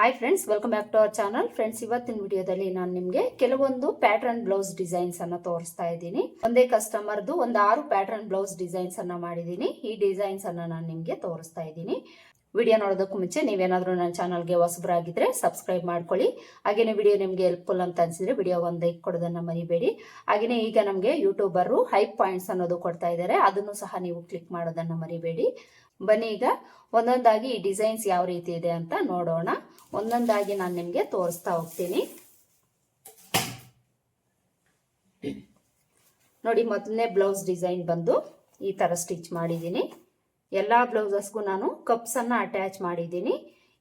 Hi friends welcome back to our channel friends ಇವತ್ತಿನ ವಿಡಿಯೋದಲ್ಲಿ ನಾನು ನಿಮಗೆ ಕೆಲವೊಂದು ಪ್ಯಾಟರ್ನ್ ಬ್ಲೌಸ್ ಡಿಸೈನ್ಸ್ ಅನ್ನ ತೋರಿಸ್ತಾ ಇದ್ದೀನಿ. ಒಂದೇ ಕಸ್ಟಮರ್ದು ಒಂದು ಆರು ಪ್ಯಾಟರ್ನ್ ಬ್ಲೌಸ್ ಡಿಸೈನ್ಸ್ ಅನ್ನ ಮಾಡಿದ್ದೀನಿ. ಈ ಡಿಸೈನ್ಸ್ ಅನ್ನ ನಾನು ನಿಮಗೆ ತೋರಿಸ್ತಾ ಇದ್ದೀನಿ. ವಿಡಿಯೋ ನೋಡೋದಕ್ಕೂ ಮುಂಚೆ ನೀವೇನಾದ್ರೂ ನನ್ನ ಚಾನಲ್ಗೆ ಹೊಸಬರಾಗಿದ್ರೆ ಸಬ್ಸ್ಕ್ರೈಬ್ ಮಾಡ್ಕೊಳ್ಳಿ. ಹಾಗೇನೆ ವಿಡಿಯೋ ನಿಮಗೆ ಹೆಲ್ಪ್ಫುಲ್ ಅಂತ ಅನ್ಸಿದ್ರೆ ವಿಡಿಯೋ ಒಂದು ಲೈಕ್ ಕೊಡೋದನ್ನ ಮರಿಬೇಡಿ. ಹಾಗೆಯೇ ಈಗ ನಮಗೆ ಯೂಟ್ಯೂಬರು ಹೈ ಪಾಯಿಂಟ್ಸ್ ಅನ್ನೋದು ಕೊಡ್ತಾ ಇದ್ದಾರೆ ಅದನ್ನು ಸಹ ನೀವು ಕ್ಲಿಕ್ ಮಾಡೋದನ್ನ ಮರಿಬೇಡಿ. ಬನ್ನಿ ಈಗ ಒಂದೊಂದಾಗಿ ಈ ಡಿಸೈನ್ಸ್ ಯಾವ ರೀತಿ ಇದೆ ಅಂತ ನೋಡೋಣ. ಒಂದೊಂದಾಗಿ ನಾನು ನಿಮಗೆ ತೋರಿಸ್ತಾ ಹೋಗ್ತೀನಿ. ನೋಡಿ, ಮೊದಲನೇ ಬ್ಲೌಸ್ ಡಿಸೈನ್ ಬಂದು ಈ ಥರ ಸ್ಟಿಚ್ ಮಾಡಿದ್ದೀನಿ. ಎಲ್ಲ ಬ್ಲೌಸಸ್ಗೂ ನಾನು ಕಪ್ಸನ್ನು ಅಟ್ಯಾಚ್ ಮಾಡಿದ್ದೀನಿ.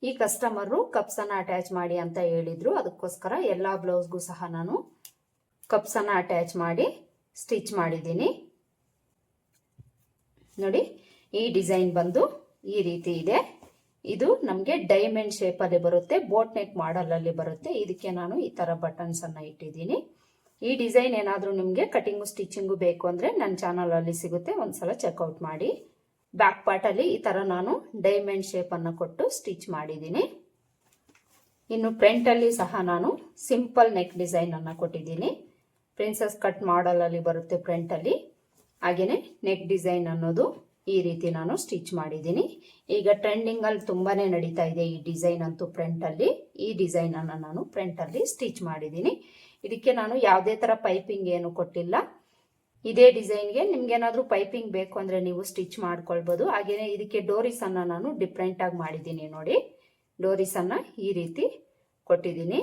ಈ ಕಸ್ಟಮರು ಕಪ್ಸನ್ನು ಅಟ್ಯಾಚ್ ಮಾಡಿ ಅಂತ ಹೇಳಿದ್ರು. ಅದಕ್ಕೋಸ್ಕರ ಎಲ್ಲ ಬ್ಲೌಸ್ಗೂ ಸಹ ನಾನು ಕಪ್ಸನ್ನು ಅಟ್ಯಾಚ್ ಮಾಡಿ ಸ್ಟಿಚ್ ಮಾಡಿದ್ದೀನಿ. ನೋಡಿ ಈ ಡಿಸೈನ್ ಬಂದು ಈ ರೀತಿ ಇದೆ. ಇದು ನಮಗೆ ಡೈಮಂಡ್ ಶೇಪಲ್ಲಿ ಬರುತ್ತೆ ಬೋಟ್ ನೆಕ್ ಮಾಡಲಲ್ಲಿ ಬರುತ್ತೆ. ಇದಕ್ಕೆ ನಾನು ಈ ಥರ ಬಟನ್ಸ್ ಅನ್ನ ಇಟ್ಟಿದ್ದೀನಿ. ಈ ಡಿಸೈನ್ ಏನಾದರೂ ನಿಮಗೆ ಕಟಿಂಗು ಸ್ಟಿಚಿಂಗು ಬೇಕು ಅಂದರೆ ನನ್ನ ಚಾನಲಲ್ಲಿ ಸಿಗುತ್ತೆ, ಒಂದ್ಸಲ ಚೆಕ್ಔಟ್ ಮಾಡಿ. ಬ್ಯಾಕ್ ಪಾರ್ಟಲ್ಲಿ ಈ ಥರ ನಾನು ಡೈಮಂಡ್ ಶೇಪನ್ನು ಕೊಟ್ಟು ಸ್ಟಿಚ್ ಮಾಡಿದ್ದೀನಿ. ಇನ್ನು ಫ್ರಂಟಲ್ಲಿ ಸಹ ನಾನು ಸಿಂಪಲ್ ನೆಕ್ ಡಿಸೈನ್ ಅನ್ನು ಕೊಟ್ಟಿದ್ದೀನಿ. ಪ್ರಿನ್ಸಸ್ ಕಟ್ ಮಾಡಲಲ್ಲಿ ಬರುತ್ತೆ ಫ್ರಂಟಲ್ಲಿ ಹಾಗೆಯೇ ನೆಕ್ ಡಿಸೈನ್ ಅನ್ನೋದು ಈ ರೀತಿ ನಾನು ಸ್ಟಿಚ್ ಮಾಡಿದ್ದೀನಿ. ಈಗ ಟ್ರೆಂಡಿಂಗ್ ಅಲ್ಲಿ ತುಂಬಾನೇ ನಡೀತಾ ಇದೆ ಈ ಡಿಸೈನ್ ಅಂತೂ ಫ್ರಂಟ್ ಅಲ್ಲಿ. ಈ ಡಿಸೈನ್ ಅನ್ನ ನಾನು ಫ್ರಂಟ್ ಅಲ್ಲಿ ಸ್ಟಿಚ್ ಮಾಡಿದ್ದೀನಿ. ಇದಕ್ಕೆ ನಾನು ಯಾವುದೇ ತರ ಪೈಪಿಂಗ್ ಏನು ಕೊಟ್ಟಿಲ್ಲ. ಇದೇ ಡಿಸೈನ್ಗೆ ನಿಮ್ಗೆ ಏನಾದರೂ ಪೈಪಿಂಗ್ ಬೇಕು ಅಂದ್ರೆ ನೀವು ಸ್ಟಿಚ್ ಮಾಡ್ಕೊಳ್ಬೋದು. ಹಾಗೆಯೇ ಇದಕ್ಕೆ ಡೋರಿಸನ್ನು ನಾನು ಡಿಫ್ರೆಂಟಾಗಿ ಮಾಡಿದ್ದೀನಿ ನೋಡಿ. ಡೋರಿಸನ್ನು ಈ ರೀತಿ ಕೊಟ್ಟಿದ್ದೀನಿ.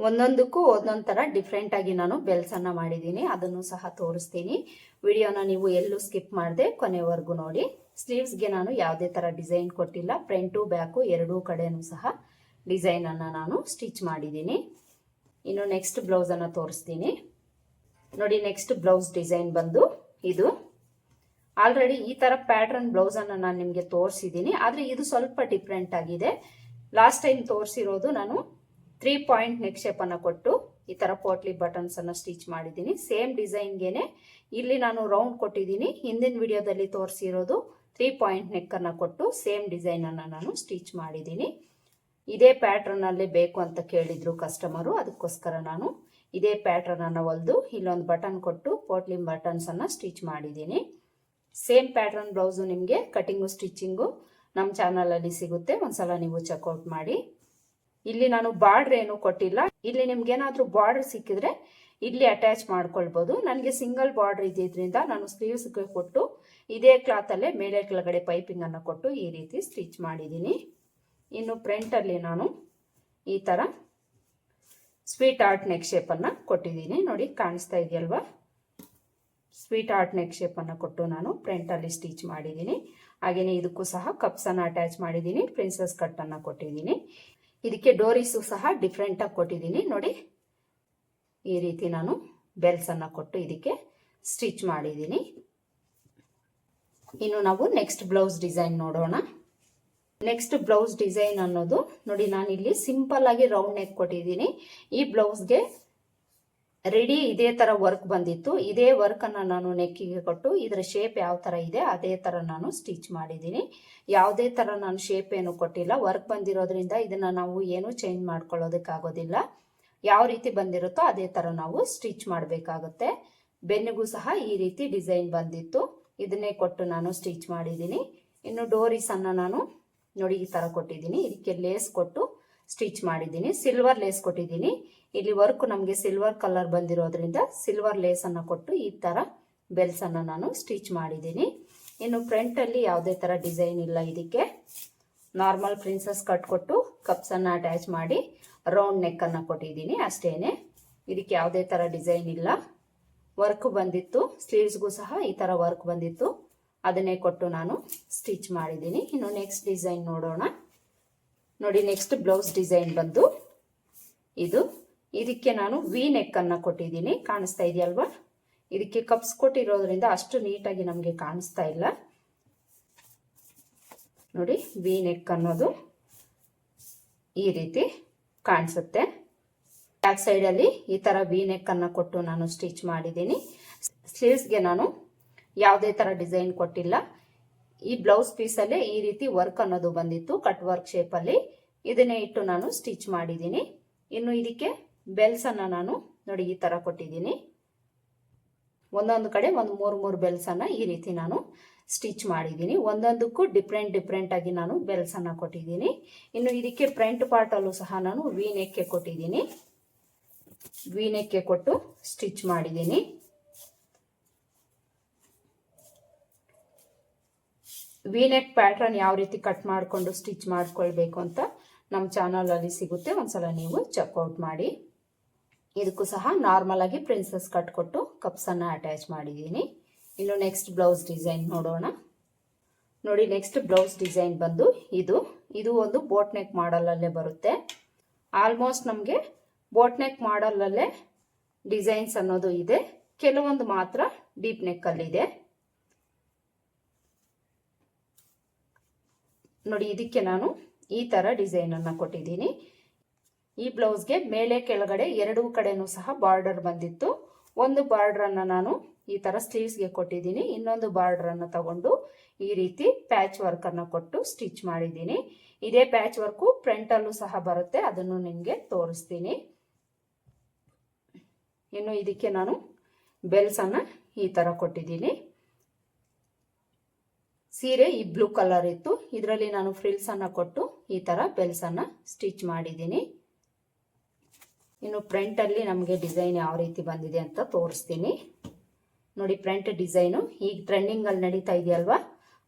ಒಂದೊಂದಕ್ಕೂ ಒಂದೊಂದು ಥರ ಡಿಫ್ರೆಂಟಾಗಿ ನಾನು ಬೆಲ್ಸನ್ನು ಮಾಡಿದ್ದೀನಿ. ಅದನ್ನು ಸಹ ತೋರಿಸ್ತೀನಿ. ವಿಡಿಯೋನ ನೀವು ಎಲ್ಲೂ ಸ್ಕಿಪ್ ಮಾಡಿದೆ ಕೊನೆವರೆಗೂ ನೋಡಿ. ಸ್ಲೀವ್ಸ್ಗೆ ನಾನು ಯಾವುದೇ ಥರ ಡಿಸೈನ್ ಕೊಟ್ಟಿಲ್ಲ. ಫ್ರಂಟು, ಬ್ಯಾಕು ಎರಡೂ ಕಡೆಯೂ ಸಹ ಡಿಸೈನನ್ನು ನಾನು ಸ್ಟಿಚ್ ಮಾಡಿದ್ದೀನಿ. ಇನ್ನು ನೆಕ್ಸ್ಟ್ ಬ್ಲೌಸನ್ನು ತೋರಿಸ್ತೀನಿ. ನೋಡಿ ನೆಕ್ಸ್ಟ್ ಬ್ಲೌಸ್ ಡಿಸೈನ್ ಬಂದು ಇದು. ಆಲ್ರೆಡಿ ಈ ಥರ ಪ್ಯಾಟ್ರನ್ ಬ್ಲೌಸನ್ನು ನಾನು ನಿಮಗೆ ತೋರಿಸಿದ್ದೀನಿ. ಆದರೆ ಇದು ಸ್ವಲ್ಪ ಡಿಫ್ರೆಂಟ್ ಆಗಿದೆ. ಲಾಸ್ಟ್ ಟೈಮ್ ತೋರಿಸಿರೋದು ನಾನು ತ್ರೀ ಪಾಯಿಂಟ್ ನೆಕ್ ಅನ್ನ ಕೊಟ್ಟು ಈ ತರ ಪೋಟ್ಲಿ ಬಟನ್ಸ್ ಅನ್ನ ಸ್ಟಿಚ್ ಮಾಡಿದ್ದೀನಿ. ಸೇಮ್ ಡಿಸೈನ್ಗೆನೆ ಇಲ್ಲಿ ನಾನು ರೌಂಡ್ ಕೊಟ್ಟಿದ್ದೀನಿ. ಹಿಂದಿನ ವಿಡಿಯೋದಲ್ಲಿ ತೋರಿಸಿರೋದು ತ್ರೀ ಪಾಯಿಂಟ್ ನೆಕ್ಕನ್ನು ಕೊಟ್ಟು ಸೇಮ್ ಡಿಸೈನ್ ಅನ್ನ ನಾನು ಸ್ಟಿಚ್ ಮಾಡಿದ್ದೀನಿ. ಇದೇ ಪ್ಯಾಟರ್ನ್ ಅಲ್ಲಿ ಬೇಕು ಅಂತ ಕೇಳಿದ್ರು ಕಸ್ಟಮರು ಅದಕ್ಕೋಸ್ಕರ ನಾನು ಇದೇ ಪ್ಯಾಟರ್ನ್ ಅನ್ನ ಹೊಲಿದು ಇಲ್ಲೊಂದು ಬಟನ್ ಕೊಟ್ಟು ಪೋಟ್ಲಿ ಬಟನ್ಸ್ ಅನ್ನ ಸ್ಟಿಚ್ ಮಾಡಿದ್ದೀನಿ. ಸೇಮ್ ಪ್ಯಾಟರ್ನ್ ಬ್ಲೌಸು ನಿಮಗೆ ಕಟಿಂಗು ಸ್ಟಿಚ್ಚಿಂಗು ನಮ್ಮ ಚಾನಲಲ್ಲಿ ಸಿಗುತ್ತೆ. ಒಂದ್ಸಲ ನೀವು ಚೆಕ್ಔಟ್ ಮಾಡಿ. ಇಲ್ಲಿ ನಾನು ಬಾರ್ಡ್ರ್ ಏನು ಕೊಟ್ಟಿಲ್ಲ. ಇಲ್ಲಿ ನಿಮ್ಗೆ ಏನಾದ್ರೂ ಬಾರ್ಡರ್ ಸಿಕ್ಕಿದ್ರೆ ಇಲ್ಲಿ ಅಟ್ಯಾಚ್ ಮಾಡ್ಕೊಳ್ಬಹುದು ನನಗೆ ಸಿಂಗಲ್ ಬಾರ್ಡರ್ ಇದ್ದಿದ್ರಿಂದ ನಾನು ಸ್ಲೀವ್ಸ್ಗೆ ಕೊಟ್ಟು ಇದೇ ಕ್ಲಾತ್ ಅಲ್ಲೇ ಮೇಲೆ ಕೆಳಗಡೆ ಪೈಪಿಂಗ್ ಅನ್ನು ಕೊಟ್ಟು ಈ ರೀತಿ ಸ್ಟಿಚ್ ಮಾಡಿದ್ದೀನಿ. ಇನ್ನು ಫ್ರಂಟ್ ಅಲ್ಲಿ ನಾನು ಈ ತರ ಸ್ವೀಟ್ ಆರ್ಟ್ ನೆಕ್ ಶೇಪ್ ಅನ್ನ ಕೊಟ್ಟಿದ್ದೀನಿ. ನೋಡಿ, ಕಾಣಿಸ್ತಾ ಇದೆಯಲ್ವಾ? ಸ್ವೀಟ್ ಆರ್ಟ್ ನೆಕ್ ಶೇಪ್ ಅನ್ನ ಕೊಟ್ಟು ನಾನು ಫ್ರಂಟ್ ಅಲ್ಲಿ ಸ್ಟಿಚ್ ಮಾಡಿದ್ದೀನಿ. ಹಾಗೆಯೇ ಇದಕ್ಕೂ ಸಹ ಕಪ್ಸನ್ನು ಅಟ್ಯಾಚ್ ಮಾಡಿದ್ದೀನಿ. ಪ್ರಿನ್ಸಸ್ ಕಟ್ ಅನ್ನ ಕೊಟ್ಟಿದ್ದೀನಿ. ಇದಕ್ಕೆ ಡೋರೀಸು ಸಹ ಡಿಫ್ರೆಂಟಾಗಿ ಕೊಟ್ಟಿದ್ದೀನಿ. ನೋಡಿ, ಈ ರೀತಿ ನಾನು ಬೆಲ್ಸ್ ಅನ್ನ ಕೊಟ್ಟು ಇದಕ್ಕೆ ಸ್ಟಿಚ್ ಮಾಡಿದ್ದೀನಿ. ಇನ್ನು ನಾವು ನೆಕ್ಸ್ಟ್ ಬ್ಲೌಸ್ ಡಿಸೈನ್ ನೋಡೋಣ. ನೆಕ್ಸ್ಟ್ ಬ್ಲೌಸ್ ಡಿಸೈನ್ ಅನ್ನೋದು, ನೋಡಿ ನಾನು ಇಲ್ಲಿ ಸಿಂಪಲ್ ಆಗಿ ರೌಂಡ್ ನೆಕ್ ಕೊಟ್ಟಿದ್ದೀನಿ. ಈ ಬ್ಲೌಸ್ಗೆ ರೆಡಿ ಇದೇ ತರ ವರ್ಕ್ ಬಂದಿತ್ತು. ಇದೇ ವರ್ಕನ್ನು ನಾನು ನೆಕ್ಕಿಗೆ ಕೊಟ್ಟು ಇದರ ಶೇಪ್ ಯಾವ ತರ ಇದೆ ಅದೇ ತರ ನಾನು ಸ್ಟಿಚ್ ಮಾಡಿದ್ದೀನಿ. ಯಾವುದೇ ತರ ನಾನು ಶೇಪ್ ಏನು ಕೊಟ್ಟಿಲ್ಲ. ವರ್ಕ್ ಬಂದಿರೋದ್ರಿಂದ ಇದನ್ನ ನಾವು ಏನು ಚೇಂಜ್ ಮಾಡ್ಕೊಳ್ಳೋದಕ್ಕಾಗೋದಿಲ್ಲ. ಯಾವ ರೀತಿ ಬಂದಿರುತ್ತೋ ಅದೇ ತರ ನಾವು ಸ್ಟಿಚ್ ಮಾಡಬೇಕಾಗುತ್ತೆ. ಬೆನ್ನಿಗೂ ಸಹ ಈ ರೀತಿ ಡಿಸೈನ್ ಬಂದಿತ್ತು. ಇದನ್ನೇ ಕೊಟ್ಟು ನಾನು ಸ್ಟಿಚ್ ಮಾಡಿದ್ದೀನಿ. ಇನ್ನು ಡೋರಿಸನ್ನು ನಾನು ನೋಡಿ ಈ ತರ ಕೊಟ್ಟಿದ್ದೀನಿ. ಇದಕ್ಕೆ ಲೇಸ್ ಕೊಟ್ಟು ಸ್ಟಿಚ್ ಮಾಡಿದ್ದೀನಿ. ಸಿಲ್ವರ್ ಲೇಸ್ ಕೊಟ್ಟಿದ್ದೀನಿ. ಇಲ್ಲಿ ವರ್ಕ್ ನಮಗೆ ಸಿಲ್ವರ್ ಕಲರ್ ಬಂದಿರೋದ್ರಿಂದ ಸಿಲ್ವರ್ ಲೇಸನ್ನು ಕೊಟ್ಟು ಈ ಥರ ಬೆಲ್ಸನ್ನು ನಾನು ಸ್ಟಿಚ್ ಮಾಡಿದ್ದೀನಿ. ಇನ್ನು ಫ್ರಂಟಲ್ಲಿ ಯಾವುದೇ ಥರ ಡಿಸೈನ್ ಇಲ್ಲ ಇದಕ್ಕೆ. ನಾರ್ಮಲ್ ಪ್ರಿನ್ಸಸ್ ಕಟ್ ಕೊಟ್ಟು ಕಪ್ಸನ್ನು ಅಟ್ಯಾಚ್ ಮಾಡಿ ರೌಂಡ್ ನೆಕ್ ಅನ್ನ ಕೊಟ್ಟಿದ್ದೀನಿ ಅಷ್ಟೇ ಇದಕ್ಕೆ ಯಾವುದೇ ಥರ ಡಿಸೈನ್ ಇಲ್ಲ. ವರ್ಕ್ ಬಂದಿತ್ತು. ಸ್ಲೀವ್ಸ್ಗೂ ಸಹ ಈ ಥರ ವರ್ಕ್ ಬಂದಿತ್ತು. ಅದನ್ನೇ ಕೊಟ್ಟು ನಾನು ಸ್ಟಿಚ್ ಮಾಡಿದ್ದೀನಿ. ಇನ್ನು ನೆಕ್ಸ್ಟ್ ಡಿಸೈನ್ ನೋಡೋಣ. ನೋಡಿ ನೆಕ್ಸ್ಟ್ ಬ್ಲೌಸ್ ಡಿಸೈನ್ ಬಂದು ಇದು. ಇದಕ್ಕೆ ನಾನು ವಿ ನೆಕ್ ಅನ್ನ ಕೊಟ್ಟಿದ್ದೀನಿ. ಕಾಣಿಸ್ತಾ ಇದೆಯಲ್ವಾ? ಇದಕ್ಕೆ ಕಪ್ಸ್ ಕೊಟ್ಟಿರೋದ್ರಿಂದ ಅಷ್ಟು ನೀಟಾಗಿ ನಮಗೆ ಕಾಣಿಸ್ತಾ ಇಲ್ಲ. ನೋಡಿ ವಿ ನೆಕ್ ಅನ್ನೋದು ಈ ರೀತಿ ಕಾಣಿಸುತ್ತೆ. ಬ್ಯಾಕ್ ಸೈಡಲ್ಲಿ ಈ ತರ ವಿ ನೆಕ್ ಅನ್ನ ಕೊಟ್ಟು ನಾನು ಸ್ಟಿಚ್ ಮಾಡಿದ್ದೀನಿ. ಸ್ಲೀವ್ಸ್ಗೆ ನಾನು ಯಾವುದೇ ತರ ಡಿಸೈನ್ ಕೊಟ್ಟಿಲ್ಲ. ಈ ಬ್ಲೌಸ್ ಪೀಸಲ್ಲೇ ಈ ರೀತಿ ವರ್ಕ್ ಅನ್ನೋದು ಬಂದಿತ್ತು ಕಟ್ ವರ್ಕ್ ಶೇಪಲ್ಲಿ ಇದನ್ನೇ ಇಟ್ಟು ನಾನು ಸ್ಟಿಚ್ ಮಾಡಿದ್ದೀನಿ. ಇನ್ನು ಇದಕ್ಕೆ ಬೆಲ್ಸನ್ನು ನಾನು ನೋಡಿ ಈ ಥರ ಕೊಟ್ಟಿದ್ದೀನಿ. ಒಂದೊಂದು ಕಡೆ ಒಂದು ಮೂರು ಮೂರು ಬೆಲ್ಸನ್ನು ಈ ರೀತಿ ನಾನು ಸ್ಟಿಚ್ ಮಾಡಿದ್ದೀನಿ. ಒಂದೊಂದಕ್ಕೂ ಡಿಫ್ರೆಂಟ್ ಡಿಫ್ರೆಂಟ್ ಆಗಿ ನಾನು ಬೆಲ್ಸನ್ನು ಕೊಟ್ಟಿದ್ದೀನಿ. ಇನ್ನು ಇದಕ್ಕೆ ಫ್ರಂಟ್ ಪಾರ್ಟಲ್ಲೂ ಸಹ ನಾನು ವೀನೆಕ್ಕೆ ಕೊಟ್ಟಿದ್ದೀನಿ. ವೀನೆಕ್ಕೆ ಕೊಟ್ಟು ಸ್ಟಿಚ್ ಮಾಡಿದ್ದೀನಿ. ವಿ ನೆಕ್ ಪ್ಯಾಟ್ರನ್ ಯಾವ ರೀತಿ ಕಟ್ ಮಾಡಿಕೊಂಡು ಸ್ಟಿಚ್ ಮಾಡ್ಕೊಳ್ಬೇಕು ಅಂತ ನಮ್ಮ ಚಾನಲಲ್ಲಿ ಸಿಗುತ್ತೆ. ಒಂದ್ಸಲ ನೀವು ಚೆಕ್ಔಟ್ ಮಾಡಿ. ಇದಕ್ಕೂ ಸಹ ನಾರ್ಮಲ್ ಆಗಿ ಪ್ರಿನ್ಸಸ್ ಕಟ್ ಕೊಟ್ಟು ಕಪ್ಸನ್ನು ಅಟ್ಯಾಚ್ ಮಾಡಿದ್ದೀನಿ. ಇನ್ನು ನೆಕ್ಸ್ಟ್ ಬ್ಲೌಸ್ ಡಿಸೈನ್ ನೋಡೋಣ. ನೋಡಿ ನೆಕ್ಸ್ಟ್ ಬ್ಲೌಸ್ ಡಿಸೈನ್ ಬಂದು ಇದು. ಇದು ಒಂದು ಬೋಟ್ ನೆಕ್ ಮಾಡಲಲ್ಲೇ ಬರುತ್ತೆ. ಆಲ್ಮೋಸ್ಟ್ ನಮಗೆ ಬೋಟ್ ನೆಕ್ ಮಾಡಲಲ್ಲೇ ಡಿಸೈನ್ಸ್ ಅನ್ನೋದು ಇದೆ. ಕೆಲವೊಂದು ಮಾತ್ರ ಡೀಪ್ ನೆಕ್ಕಲ್ಲಿದೆ ನೋಡಿ, ಇದಕ್ಕೆ ನಾನು ಈ ಥರ ಡಿಸೈನನ್ನು ಕೊಟ್ಟಿದ್ದೀನಿ. ಈ ಬ್ಲೌಸ್ಗೆ ಮೇಲೆ ಕೆಳಗಡೆ ಎರಡೂ ಕಡೆನೂ ಸಹ ಬಾರ್ಡರ್ ಬಂದಿತ್ತು. ಒಂದು ಬಾರ್ಡ್ರನ್ನು ನಾನು ಈ ಥರ ಸ್ಲೀವ್ಸ್ಗೆ ಕೊಟ್ಟಿದ್ದೀನಿ. ಇನ್ನೊಂದು ಬಾರ್ಡ್ರನ್ನು ತಗೊಂಡು ಈ ರೀತಿ ಪ್ಯಾಚ್ ವರ್ಕನ್ನು ಕೊಟ್ಟು ಸ್ಟಿಚ್ ಮಾಡಿದ್ದೀನಿ. ಇದೇ ಪ್ಯಾಚ್ ವರ್ಕು ಫ್ರಂಟಲ್ಲೂ ಸಹ ಬರುತ್ತೆ. ಅದನ್ನು ನಿಮಗೆ ತೋರಿಸ್ತೀನಿ. ಇನ್ನು ಇದಕ್ಕೆ ನಾನು ಬೆಲ್ಸನ್ನು ಈ ಥರ ಕೊಟ್ಟಿದ್ದೀನಿ. ಸೀರೆ ಈ ಬ್ಲೂ ಕಲರ್ ಇತ್ತು. ಇದರಲ್ಲಿ ನಾನು ಫ್ರಿಲ್ಸನ್ನು ಕೊಟ್ಟು ಈ ಥರ ಬೆಲ್ಸನ್ನು ಸ್ಟಿಚ್ ಮಾಡಿದ್ದೀನಿ. ಇನ್ನು ಪ್ರಿಂಟಲ್ಲಿ ನಮಗೆ ಡಿಸೈನ್ ಯಾವ ರೀತಿ ಬಂದಿದೆ ಅಂತ ತೋರಿಸ್ತೀನಿ. ನೋಡಿ ಫ್ರಂಟ್ ಡಿಸೈನು ಈಗ ಟ್ರೆಂಡಿಂಗಲ್ಲಿ ನಡೀತಾ ಇದೆಯಲ್ವಾ?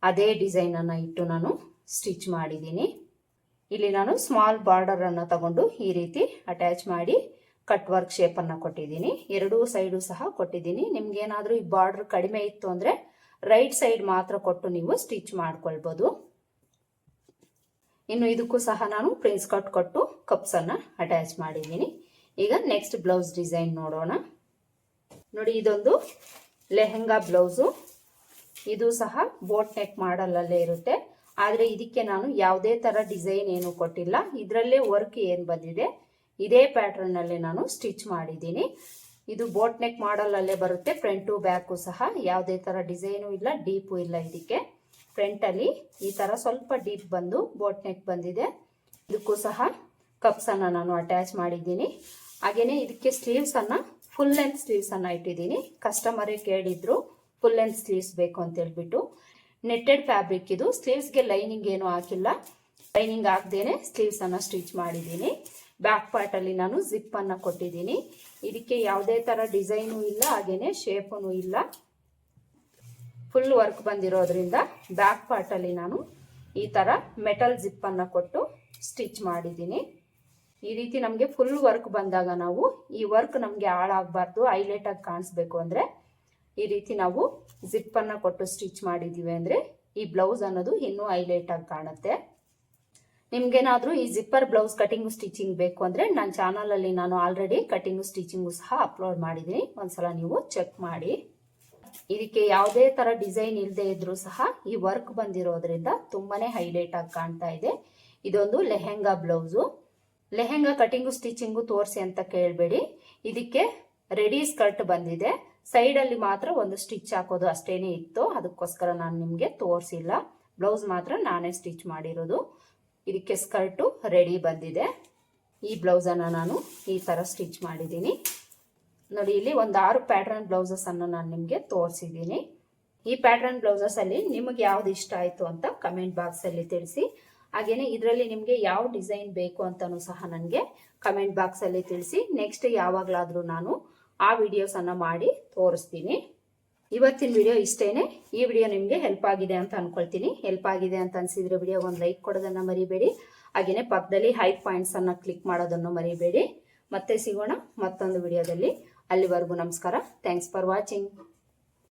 ಅದೇ ಡಿಸೈನನ್ನು ಇಟ್ಟು ನಾನು ಸ್ಟಿಚ್ ಮಾಡಿದ್ದೀನಿ. ಇಲ್ಲಿ ನಾನು ಸ್ಮಾಲ್ ಬಾರ್ಡರನ್ನು ತಗೊಂಡು ಈ ರೀತಿ ಅಟ್ಯಾಚ್ ಮಾಡಿ ಕಟ್ ವರ್ಕ್ ಶೇಪನ್ನು ಕೊಟ್ಟಿದ್ದೀನಿ. ಎರಡೂ ಸೈಡು ಸಹ ಕೊಟ್ಟಿದ್ದೀನಿ. ನಿಮ್ಗೇನಾದರೂ ಈ ಬಾರ್ಡರ್ ಕಡಿಮೆ ಇತ್ತು ಅಂದರೆ ರೈಟ್ ಸೈಡ್ ಮಾತ್ರ ಕೊಟ್ಟು ನೀವು ಸ್ಟಿಚ್ ಮಾಡ್ಕೊಳ್ಬೋದು. ಇನ್ನು ಇದಕ್ಕೂ ಸಹ ನಾನು ಪ್ರಿನ್ಸ್ ಕಟ್ ಕೊಟ್ಟು ಕಪ್ಸನ್ನು ಅಟ್ಯಾಚ್ ಮಾಡಿದ್ದೀನಿ. ಈಗ ನೆಕ್ಸ್ಟ್ ಬ್ಲೌಸ್ ಡಿಸೈನ್ ನೋಡೋಣ. ನೋಡಿ, ಇದೊಂದು ಲೆಹೆಂಗಾ ಬ್ಲೌಸು. ಇದು ಸಹ ಬೋಟ್ ನೆಕ್ ಮಾಡಲಲ್ಲೇ ಇರುತ್ತೆ. ಆದರೆ ಇದಕ್ಕೆ ನಾನು ಯಾವುದೇ ಥರ ಡಿಸೈನ್ ಏನು ಕೊಟ್ಟಿಲ್ಲ. ಇದರಲ್ಲೇ ವರ್ಕ್ ಏನು ಬಂದಿದೆ, ಇದೇ ಪ್ಯಾಟ್ರನ್ನಲ್ಲಿ ನಾನು ಸ್ಟಿಚ್ ಮಾಡಿದ್ದೀನಿ. ಇದು ಬೋಟ್ ನೆಕ್ ಮಾಡಲಲ್ಲೇ ಬರುತ್ತೆ. ಫ್ರಂಟು ಬ್ಯಾಕು ಸಹ ಯಾವುದೇ ಥರ ಡಿಸೈನು ಇಲ್ಲ ಡೀಪು ಇಲ್ಲ ಇದಕ್ಕೆ. ಫ್ರಂಟಲ್ಲಿ ಈ ಥರ ಸ್ವಲ್ಪ ಡೀಪ್ ಬಂದು ಬೋಟ್ ನೆಕ್ ಬಂದಿದೆ. ಇದಕ್ಕೂ ಸಹ ಕಪ್ಸನ್ನು ನಾನು ಅಟ್ಯಾಚ್ ಮಾಡಿದ್ದೀನಿ. ಹಾಗೆಯೇ ಇದಕ್ಕೆ ಸ್ಲೀವ್ಸನ್ನು ಫುಲ್ ಲೆಂತ್ ಸ್ಲೀವ್ಸನ್ನು ಇಟ್ಟಿದ್ದೀನಿ. ಕಸ್ಟಮರೇ ಕೇಳಿದ್ರು ಫುಲ್ ಲೆಂತ್ ಸ್ಲೀವ್ಸ್ ಬೇಕು ಅಂತ ಹೇಳ್ಬಿಟ್ಟು. ನೆಟ್ಟೆಡ್ ಫ್ಯಾಬ್ರಿಕ್ ಇದು. ಸ್ಲೀವ್ಸ್ಗೆ ಲೈನಿಂಗ್ ಏನು ಹಾಕಿಲ್ಲ. ಲೈನಿಂಗ್ ಹಾಕ್ದೇನೆ ಸ್ಲೀವ್ಸನ್ನು ಸ್ಟಿಚ್ ಮಾಡಿದ್ದೀನಿ. ಬ್ಯಾಕ್ ಪಾರ್ಟಲ್ಲಿ ನಾನು ಜಿಪ್ಪನ್ನು ಕೊಟ್ಟಿದ್ದೀನಿ. ಇದಕ್ಕೆ ಯಾವುದೇ ಥರ ಡಿಸೈನು ಇಲ್ಲ ಹಾಗೆಯೇ ಶೇಪೂ ಇಲ್ಲ. ಫುಲ್ ವರ್ಕ್ ಬಂದಿರೋದ್ರಿಂದ ಬ್ಯಾಕ್ ಪಾರ್ಟಲ್ಲಿ ನಾನು ಈ ಥರ ಮೆಟಲ್ ಜಿಪ್ಪನ್ನು ಕೊಟ್ಟು ಸ್ಟಿಚ್ ಮಾಡಿದ್ದೀನಿ. ಈ ರೀತಿ ನಮಗೆ ಫುಲ್ ವರ್ಕ್ ಬಂದಾಗ ನಾವು ಈ ವರ್ಕ್ ನಮಗೆ ಹಾಳಾಗಬಾರ್ದು ಹೈಲೈಟಾಗಿ ಕಾಣಿಸ್ಬೇಕು ಅಂದರೆ ಈ ರೀತಿ ನಾವು ಜಿಪ್ಪನ್ನು ಕೊಟ್ಟು ಸ್ಟಿಚ್ ಮಾಡಿದ್ದೀವಿ ಅಂದರೆ ಈ ಬ್ಲೌಸ್ ಅನ್ನೋದು ಇನ್ನೂ ಹೈಲೈಟಾಗಿ ಕಾಣುತ್ತೆ. ನಿಮ್ಗೇನಾದರೂ ಈ ಜಿಪ್ಪರ್ ಬ್ಲೌಸ್ ಕಟಿಂಗ್ ಸ್ಟಿಚಿಂಗ್ ಬೇಕು ಅಂದರೆ ನನ್ನ ಚಾನಲಲ್ಲಿ ನಾನು ಆಲ್ರೆಡಿ ಕಟಿಂಗು ಸ್ಟಿಚಿಂಗು ಸಹ ಅಪ್ಲೋಡ್ ಮಾಡಿದ್ದೀನಿ. ಒಂದ್ಸಲ ನೀವು ಚೆಕ್ ಮಾಡಿ. ಇದಕ್ಕೆ ಯಾವುದೇ ಥರ ಡಿಸೈನ್ ಇಲ್ಲದೆ ಇದ್ರೂ ಸಹ ಈ ವರ್ಕ್ ಬಂದಿರೋದ್ರಿಂದ ತುಂಬಾನೇ ಹೈಲೈಟ್ ಆಗಿ ಕಾಣ್ತಾ ಇದೆ. ಇದೊಂದು lehenga blouse lehenga cutting stitching ತೋರಿಸಿ ಅಂತ ಕೇಳಬೇಡಿ. ಇದಕ್ಕೆ ರೆಡಿ ಸ್ಕರ್ಟ್ ಬಂದಿದೆ. ಸೈಡಲ್ಲಿ ಮಾತ್ರ ಒಂದು ಸ್ಟಿಚ್ ಹಾಕೋದು ಅಷ್ಟೇನೆ ಇತ್ತು. ಅದಕ್ಕೋಸ್ಕರ ನಾನು ನಿಮಗೆ ತೋರಿಸಿಲ್ಲ. ಬ್ಲೌಸ್ ಮಾತ್ರ ನಾನೇ ಸ್ಟಿಚ್ ಮಾಡಿರೋದು. ಇದಕ್ಕೆ ಸ್ಕರ್ಟು ರೆಡಿ ಬಂದಿದೆ. ಈ ಬ್ಲೌಸನ್ನು ನಾನು ಈ ಥರ ಸ್ಟಿಚ್ ಮಾಡಿದ್ದೀನಿ. ನೋಡಿ, ಇಲ್ಲಿ ಒಂದು ಆರು ಪ್ಯಾಟ್ರನ್ ಬ್ಲೌಸಸನ್ನು ನಾನು ನಿಮಗೆ ತೋರಿಸಿದ್ದೀನಿ. ಈ ಪ್ಯಾಟ್ರನ್ ಬ್ಲೌಸಸಲ್ಲಿ ನಿಮಗೆ ಯಾವ್ದು ಇಷ್ಟ ಆಯಿತು ಅಂತ ಕಮೆಂಟ್ ಬಾಕ್ಸಲ್ಲಿ ತಿಳಿಸಿ. ಹಾಗೆಯೇ ಇದರಲ್ಲಿ ನಿಮಗೆ ಯಾವ ಡಿಸೈನ್ ಬೇಕು ಅಂತಲೂ ಸಹ ನನಗೆ ಕಮೆಂಟ್ ಬಾಕ್ಸಲ್ಲಿ ತಿಳಿಸಿ. ನೆಕ್ಸ್ಟ್ ಯಾವಾಗಲಾದರೂ ನಾನು ಆ ವಿಡಿಯೋಸನ್ನು ಮಾಡಿ ತೋರಿಸ್ತೀನಿ. ಇವತ್ತಿನ ವಿಡಿಯೋ ಇಷ್ಟೇನೆ. ಈ ವಿಡಿಯೋ ನಿಮಗೆ ಹೆಲ್ಪ್ ಆಗಿದೆ ಅಂತ ಅನ್ಕೊಳ್ತೀನಿ. ಹೆಲ್ಪ್ ಆಗಿದೆ ಅಂತ ಅನ್ಸಿದ್ರೆ ವಿಡಿಯೋ ಒಂದು ಲೈಕ್ ಕೊಡೋದನ್ನು ಮರಿಬೇಡಿ. ಹಾಗೆಯೇ ಪಕ್ಕದಲ್ಲಿ ಹೈ ಪಾಯಿಂಟ್ಸನ್ನು ಕ್ಲಿಕ್ ಮಾಡೋದನ್ನು ಮರಿಬೇಡಿ. ಮತ್ತೆ ಸಿಗೋಣ ಮತ್ತೊಂದು ವಿಡಿಯೋದಲ್ಲಿ ಅಲ್ಲಿವರೆಗೂ ನಮಸ್ಕಾರ. Thanks for watching